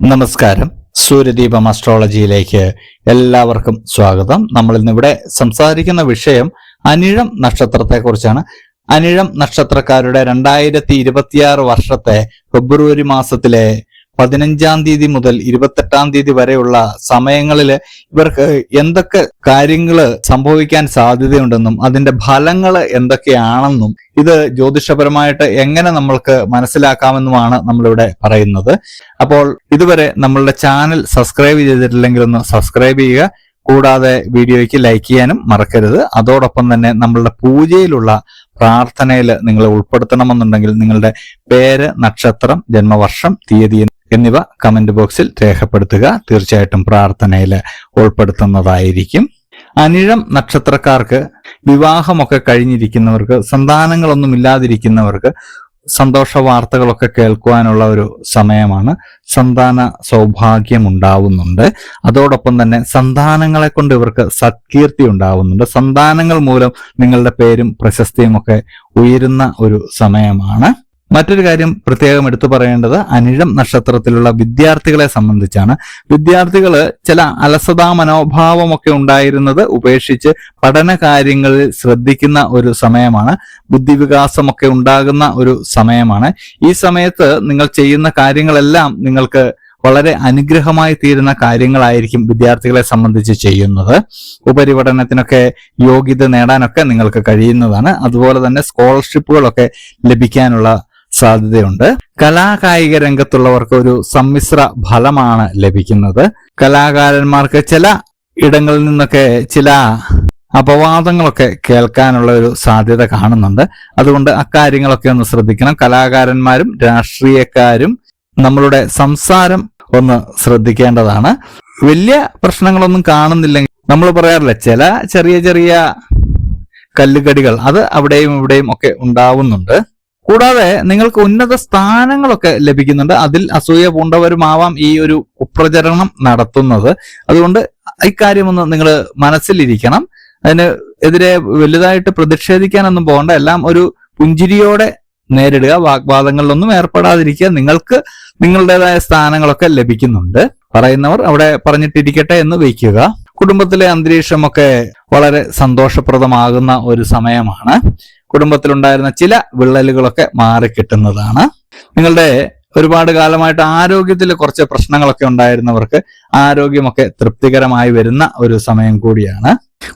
നമസ്കാരം. സൂര്യദീപം അസ്ട്രോളജിയിലേക്ക് എല്ലാവർക്കും സ്വാഗതം. നമ്മൾ ഇന്നിവിടെ സംസാരിക്കുന്ന വിഷയം അനിഴം നക്ഷത്രത്തെക്കുറിച്ചാണ്. അനിഴം നക്ഷത്രക്കാരുടെ രണ്ടായിരത്തി ഇരുപത്തിയാറ് വർഷത്തെ ഫെബ്രുവരി മാസത്തിലെ പതിനഞ്ചാം തീയതി മുതൽ ഇരുപത്തെട്ടാം തീയതി വരെയുള്ള സമയങ്ങളിൽ ഇവർക്ക് എന്തൊക്കെ കാര്യങ്ങൾ സംഭവിക്കാൻ സാധ്യതയുണ്ടെന്നും അതിന്റെ ഫലങ്ങൾ എന്തൊക്കെയാണെന്നും ഇത് ജ്യോതിഷപരമായിട്ട് എങ്ങനെ നമ്മൾക്ക് മനസ്സിലാക്കാമെന്നുമാണ് നമ്മളിവിടെ പറയുന്നത്. അപ്പോൾ ഇതുവരെ നമ്മളുടെ ചാനൽ സബ്സ്ക്രൈബ് ചെയ്തിട്ടില്ലെങ്കിൽ ഒന്ന് സബ്സ്ക്രൈബ് ചെയ്യുക. കൂടാതെ വീഡിയോയ്ക്ക് ലൈക്ക് ചെയ്യാനും മറക്കരുത്. അതോടൊപ്പം തന്നെ നമ്മളുടെ പൂജയിലുള്ള പ്രാർത്ഥനയിൽ നിങ്ങൾ ഉൾപ്പെടുത്തണമെന്നുണ്ടെങ്കിൽ നിങ്ങളുടെ പേര് നക്ഷത്രം ജന്മവർഷം തീയതി എന്നിവ കമന്റ് ബോക്സിൽ രേഖപ്പെടുത്തുക. തീർച്ചയായിട്ടും പ്രാർത്ഥനയിൽ ഉൾപ്പെടുത്തുന്നതായിരിക്കും. അനിഴം നക്ഷത്രക്കാർക്ക് വിവാഹമൊക്കെ കഴിഞ്ഞിരിക്കുന്നവർക്ക് സന്താനങ്ങളൊന്നും ഇല്ലാതിരിക്കുന്നവർക്ക് സന്തോഷ വാർത്തകളൊക്കെ കേൾക്കുവാനുള്ള ഒരു സമയമാണ്. സന്താന സൗഭാഗ്യം ഉണ്ടാവുന്നുണ്ട്. അതോടൊപ്പം തന്നെ സന്താനങ്ങളെ കൊണ്ട് ഇവർക്ക് സത്കീർത്തി ഉണ്ടാവുന്നുണ്ട്. സന്താനങ്ങൾ മൂലം നിങ്ങളുടെ പേരും പ്രശസ്തിയും ഒക്കെ ഉയരുന്ന ഒരു സമയമാണ്. മറ്റൊരു കാര്യം പ്രത്യേകം എടുത്തു പറയേണ്ടത് അനിഴം നക്ഷത്രത്തിലുള്ള വിദ്യാർത്ഥികളെ സംബന്ധിച്ചാണ്. വിദ്യാർത്ഥികൾ ചില അലസതാ മനോഭാവമൊക്കെ ഉണ്ടായിരുന്നത് ഉപേക്ഷിച്ച് പഠന കാര്യങ്ങളിൽ ശ്രദ്ധിക്കുന്ന ഒരു സമയമാണ്. ബുദ്ധിവികാസമൊക്കെ ഉണ്ടാകുന്ന ഒരു സമയമാണ്. ഈ സമയത്ത് നിങ്ങൾ ചെയ്യുന്ന കാര്യങ്ങളെല്ലാം നിങ്ങൾക്ക് വളരെ അനുഗ്രഹമായി തീരുന്ന കാര്യങ്ങളായിരിക്കും വിദ്യാർത്ഥികളെ സംബന്ധിച്ച് ചെയ്യുന്നത്. ഉപരിപഠനത്തിനൊക്കെ യോഗ്യത നേടാനൊക്കെ നിങ്ങൾക്ക് കഴിയുന്നതാണ്. അതുപോലെ തന്നെ സ്കോളർഷിപ്പുകളൊക്കെ ലഭിക്കാനുള്ള സാധ്യതയുണ്ട്. കലാകായിക രംഗത്തുള്ളവർക്ക് ഒരു സമ്മിശ്ര ഫലമാണ് ലഭിക്കുന്നത്. കലാകാരന്മാർക്ക് ചില ഇടങ്ങളിൽ നിന്നൊക്കെ ചില അപവാദങ്ങളൊക്കെ കേൾക്കാനുള്ള ഒരു സാധ്യത കാണുന്നുണ്ട്. അതുകൊണ്ട് അക്കാര്യങ്ങളൊക്കെ ഒന്ന് ശ്രദ്ധിക്കണം. കലാകാരന്മാരും രാഷ്ട്രീയക്കാരും നമ്മളുടെ സംസാരം ഒന്ന് ശ്രദ്ധിക്കേണ്ടതാണ്. വലിയ പ്രശ്നങ്ങളൊന്നും കാണുന്നില്ലെങ്കിൽ നമ്മൾ പറയാറില്ല ചില ചെറിയ ചെറിയ കല്ലുകടികൾ അത് അവിടെയും ഇവിടെയും ഒക്കെ ഉണ്ടാവുന്നുണ്ട്. കൂടാതെ നിങ്ങൾക്ക് ഉന്നത സ്ഥാനങ്ങളൊക്കെ ലഭിക്കുന്നുണ്ട്. അതിൽ അസൂയ പൂണ്ടവരുമാവാം ഈ ഒരു കുപ്രചരണം നടത്തുന്നത്. അതുകൊണ്ട് ഇക്കാര്യം ഒന്ന് നിങ്ങൾ മനസ്സിലിരിക്കണം. അതിന് എതിരെ വലുതായിട്ട് പ്രതിഷേധിക്കാനൊന്നും പോകണ്ട. എല്ലാം ഒരു പുഞ്ചിരിയോടെ നേരിടുക. വാഗ്വാദങ്ങളിലൊന്നും ഏർപ്പെടാതിരിക്കുക. നിങ്ങൾക്ക് നിങ്ങളുടേതായ സ്ഥാനങ്ങളൊക്കെ ലഭിക്കുന്നുണ്ട്. പറയുന്നവർ അവിടെ പറഞ്ഞിട്ടിരിക്കട്ടെ എന്ന് വയ്ക്കുക. കുടുംബത്തിലെ അന്തരീക്ഷമൊക്കെ വളരെ സന്തോഷപ്രദമാകുന്ന ഒരു സമയമാണ്. കുടുംബത്തിലുണ്ടായിരുന്ന ചില വിള്ളലുകളൊക്കെ മാറിക്കിട്ടുന്നതാണ് നിങ്ങളുടെ ഒരുപാട് കാലമായിട്ട് ആരോഗ്യത്തിൽ കുറച്ച് പ്രശ്നങ്ങളൊക്കെ ഉണ്ടായിരുന്നവർക്ക് ആരോഗ്യമൊക്കെ തൃപ്തികരമായി വരുന്ന ഒരു സമയം കൂടിയാണ്.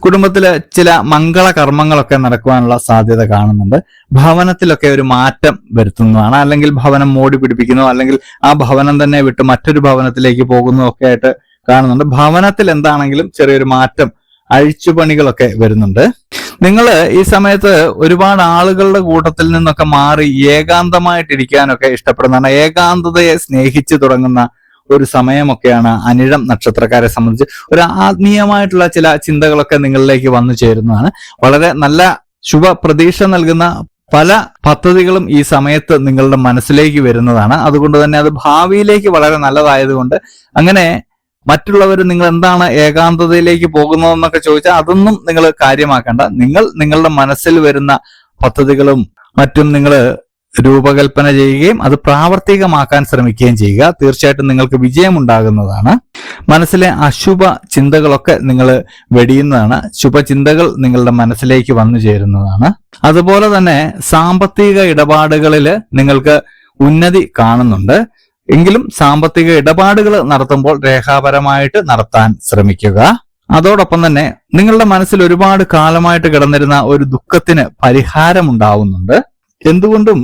കുടുംബത്തിലെ ചില മംഗള കർമ്മങ്ങളൊക്കെ നടക്കുവാനുള്ള സാധ്യത കാണുന്നുണ്ട്. ഭവനത്തിലൊക്കെ ഒരു മാറ്റം വരുത്തുന്നതാണ്. അല്ലെങ്കിൽ ഭവനം മോടി പിടിപ്പിക്കുന്നു അല്ലെങ്കിൽ ആ ഭവനം തന്നെ വിട്ട് മറ്റൊരു ഭവനത്തിലേക്ക് പോകുന്നതൊക്കെ ആയിട്ട് കാണുന്നുണ്ട്. ഭവനത്തിൽ എന്താണെങ്കിലും ചെറിയൊരു മാറ്റം അഴിച്ചുപണികളൊക്കെ വരുന്നുണ്ട്. നിങ്ങൾ ഈ സമയത്ത് ഒരുപാട് ആളുകളുടെ കൂട്ടത്തിൽ നിന്നൊക്കെ മാറി ഏകാന്തമായിട്ടിരിക്കാനൊക്കെ ഇഷ്ടപ്പെടുന്നതാണ് ഏകാന്തതയെ സ്നേഹിച്ചു തുടങ്ങുന്ന ഒരു സമയമൊക്കെയാണ് അനിഴം നക്ഷത്രക്കാരെ സംബന്ധിച്ച് ഒരു ആത്മീയമായിട്ടുള്ള ചില ചിന്തകളൊക്കെ നിങ്ങളിലേക്ക് വന്നു ചേരുന്നതാണ്. വളരെ നല്ല ശുഭ പ്രതീക്ഷ നൽകുന്ന പല പദ്ധതികളും ഈ സമയത്ത് നിങ്ങളുടെ മനസ്സിലേക്ക് വരുന്നതാണ്. അതുകൊണ്ട് തന്നെ അത് ഭാവിയിലേക്ക് വളരെ നല്ലതായതുകൊണ്ട് അങ്ങനെ മറ്റുള്ളവർ നിങ്ങൾ എന്താണ് ഏകാന്തതയിലേക്ക് പോകുന്നതെന്നൊക്കെ ചോദിച്ചാൽ അതൊന്നും നിങ്ങൾ കാര്യമാക്കേണ്ട. നിങ്ങൾ നിങ്ങളുടെ മനസ്സിൽ വരുന്ന പദ്ധതികളും മറ്റും നിങ്ങൾ രൂപകൽപ്പന ചെയ്യുകയും അത് പ്രാവർത്തികമാക്കാൻ ശ്രമിക്കുകയും ചെയ്യുക. തീർച്ചയായിട്ടും നിങ്ങൾക്ക് വിജയമുണ്ടാകുന്നതാണ്. മനസ്സിലെ അശുഭ ചിന്തകളൊക്കെ നിങ്ങൾ വെടിയുന്നതാണ്. ശുഭചിന്തകൾ നിങ്ങളുടെ മനസ്സിലേക്ക് വന്നു ചേരുന്നതാണ്. അതുപോലെ തന്നെ സാമ്പത്തിക ഇടപാടുകളിൽ നിങ്ങൾക്ക് ഉന്നതി കാണുന്നുണ്ട്. എങ്കിലും സാമ്പത്തിക ഇടപാടുകൾ നടത്തുമ്പോൾ രേഖാപരമായിട്ട് നടത്താൻ ശ്രമിക്കുക. അതോടൊപ്പം തന്നെ നിങ്ങളുടെ മനസ്സിൽ ഒരുപാട് കാലമായിട്ട് കിടന്നിരുന്ന ഒരു ദുഃഖത്തിന് പരിഹാരം ഉണ്ടാവുന്നുണ്ട് എന്തുകൊണ്ടും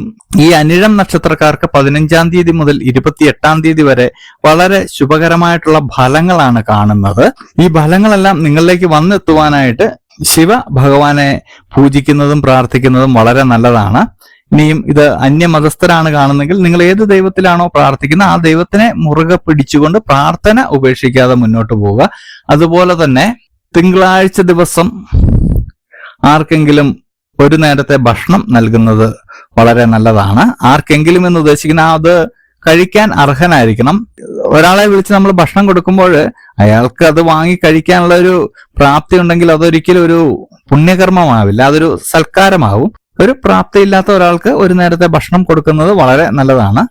ഈ അനിഴം നക്ഷത്രക്കാർക്ക് പതിനഞ്ചാം തീയതി മുതൽ ഇരുപത്തിയെട്ടാം തീയതി വരെ വളരെ ശുഭകരമായിട്ടുള്ള ഫലങ്ങളാണ് കാണുന്നത്. ഈ ഫലങ്ങളെല്ലാം നിങ്ങളിലേക്ക് വന്നെത്തുവാനായിട്ട് ശിവ ഭഗവാനെ പൂജിക്കുന്നതും പ്രാർത്ഥിക്കുന്നതും വളരെ നല്ലതാണ്. ഇനിയും ഇത് അന്യമതസ്ഥരാണ് കാണുന്നെങ്കിൽ നിങ്ങൾ ഏത് ദൈവത്തിലാണോ പ്രാർത്ഥിക്കുന്നത് ആ ദൈവത്തിനെ മുറുകെ പിടിച്ചുകൊണ്ട് പ്രാർത്ഥന ഉപേക്ഷിക്കാതെ മുന്നോട്ട് പോവുക. അതുപോലെ തന്നെ തിങ്കളാഴ്ച ദിവസം ആർക്കെങ്കിലും ഒരു നേരത്തെ ഭക്ഷണം നൽകുന്നത് വളരെ നല്ലതാണ്. ആർക്കെങ്കിലും എന്ന് ഉദ്ദേശിക്കുന്ന അത് കഴിക്കാൻ അർഹനായിരിക്കണം. ഒരാളെ വിളിച്ച് നമ്മൾ ഭക്ഷണം കൊടുക്കുമ്പോൾ അയാൾക്ക് അത് വാങ്ങി കഴിക്കാനുള്ള ഒരു പ്രാപ്തി ഉണ്ടെങ്കിൽ അതൊരിക്കലും ഒരു പുണ്യകർമ്മമാവില്ല. അതൊരു സൽക്കാരമാവും. ഒരു പ്രാപ്തിയില്ലാത്ത ഒരാൾക്ക് ഒരു നേരത്തെ ഭക്ഷണം കൊടുക്കുന്നത് വളരെ നല്ലതാണ്.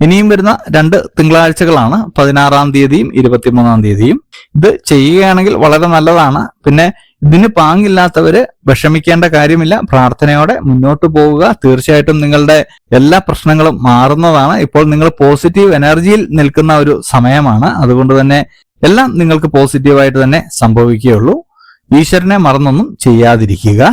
ഇനിയും വരുന്ന രണ്ട് തിങ്കളാഴ്ചകളാണ്. പതിനാറാം തീയതിയും ഇരുപത്തിമൂന്നാം തീയതിയും. ഇത് ചെയ്യുകയാണെങ്കിൽ വളരെ നല്ലതാണ്. പിന്നെ ഇതിന് പാങ്ങില്ലാത്തവര് വിഷമിക്കേണ്ട കാര്യമില്ല. പ്രാർത്ഥനയോടെ മുന്നോട്ട് പോവുക. തീർച്ചയായിട്ടും നിങ്ങളുടെ എല്ലാ പ്രശ്നങ്ങളും മാറുന്നതാണ്. ഇപ്പോൾ നിങ്ങൾ പോസിറ്റീവ് എനർജിയിൽ നിൽക്കുന്ന ഒരു സമയമാണ്. അതുകൊണ്ട് തന്നെ എല്ലാം നിങ്ങൾക്ക് പോസിറ്റീവായിട്ട് തന്നെ സംഭവിക്കുകയുള്ളൂ. ഈശ്വരനെ മറന്നൊന്നും ചെയ്യാതിരിക്കുക.